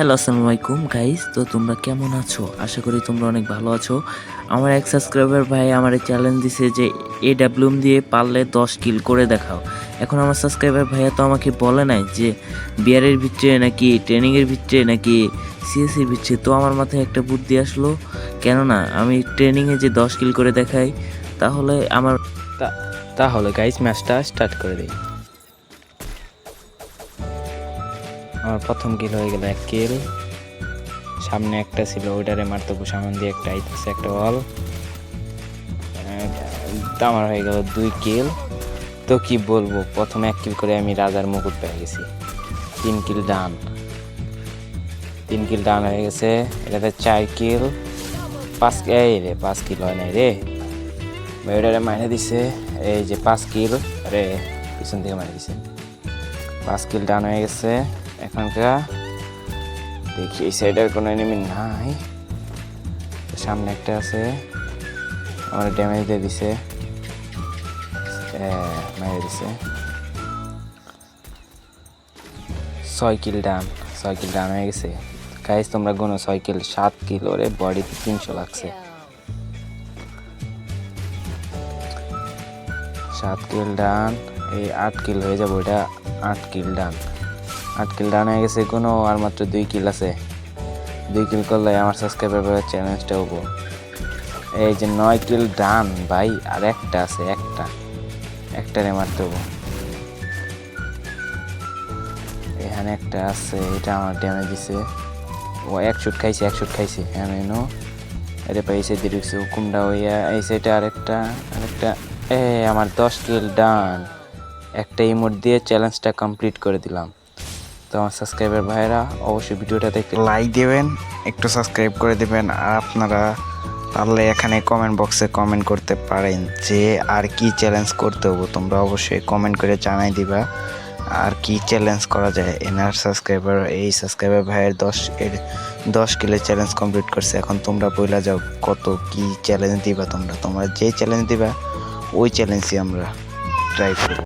Hello, আসসালামু আলাইকুম guys তো তোমরা কেমন আছো? আশা করি তোমরা অনেক ভালো আছো। আমার এক সাবস্ক্রাইবার ভাই আমার চ্যালেঞ্জ দিছে যে এ ডাব্লিউএম দিয়ে পারলে দশ কিল করে দেখাও। এখন আমার সাবস্ক্রাইবার ভাইয়া তো আমাকে বলে নাই যে বিয়ারের ভিতরে নাকি ট্রেনিংয়ের ভিতরে নাকি সিএসির ভিতরে। তো আমার মাথায় একটা বুদ্ধি আসলো, কেননা আমি ট্রেনিংয়ে যে দশ কিল করে দেখাই, তাহলে আমার তাহলে গাইস ম্যাচটা স্টার্ট করে দিই। আমার প্রথম কিল হয়ে গেল এক কিল সামনে একটা ছিল, ওইটারে মারতে সামনে দিয়ে একটা আইতেছে, একটা বল আমার হয়ে গেল দুই কিল তো কি বলব, প্রথমে এক কিল করে আমি রাজার মুকুট পেয়ে গেছি। তিন কিল ডান তিন কিল ডান হয়ে গেছে। এটাতে চার কিল পাঁচ এই রে, পাঁচ কিল হয় নাই রে। ওইটারে মাইনে দিছে। এই যে পাঁচ কিল রে পিছন থেকে মাইনে দিছে। পাঁচ কিল ডান হয়ে গেছে। এখনকার। দেখি, এই সাইডের কোনো এনিমি নাই। সামনে একটা আছে। আমার ড্যামেজ দিয়ে দিছে। মেরে দিছে। ছয় কিল ডান ছয় কিল ডান হয়ে গেছে। গাইজ তোমরা গুনো, ছয় কিল সাত কিল ওরে বডিতে তিনশো লাগছে। সাত কিল ডান এই আট কিল হয়ে যাবে, ওইটা আট কিল ডান আট কিল ডান হয়ে গেছে কোনো আর মাত্র দুই কিল আছে। দুই কিল করলে আমার সাবস্ক্রাইবার চ্যালেঞ্জটা হব। এই যে নয় কিল ডান, ভাই, আর একটা আছে, একটা। একটারে মারতে হব এখানে একটা আছে, এটা আমার ড্যামেজ দিছে। ও, এক শুট খাইছে, এক শুট খাইছে। হ্যাঁ মেনো এটা পাইছে দিচ্ছে হুকুমটা হইয়া, এই সাইডে আরেকটা আরেকটা। এ আমার দশ কিল ডান। একটা ইমোট দিয়ে চ্যালেঞ্জটা কমপ্লিট করে দিলাম। তো আমার সাবস্ক্রাইবার ভাইরা অবশ্যই ভিডিওটা দেখতে লাইক দেবেন, একটু সাবস্ক্রাইব করে দেবেন, আর আপনারা পারলে এখানে কমেন্ট বক্সে কমেন্ট করতে পারেন যে আর কি চ্যালেঞ্জ করতে হব। তোমরা অবশ্যই কমেন্ট করে জানাই দিবা আর কি চ্যালেঞ্জ করা যায়। এনার সাবস্ক্রাইবার এই সাবস্ক্রাইবার ভাইয়ের দশ, এর দশ কিলো চ্যালেঞ্জ কমপ্লিট করছে। এখন তোমরা বইলা যাও কত কি চ্যালেঞ্জ দিবা তোমরা। তোমরা যে চ্যালেঞ্জ দিবা, ওই চ্যালেঞ্জই আমরা ট্রাই করব।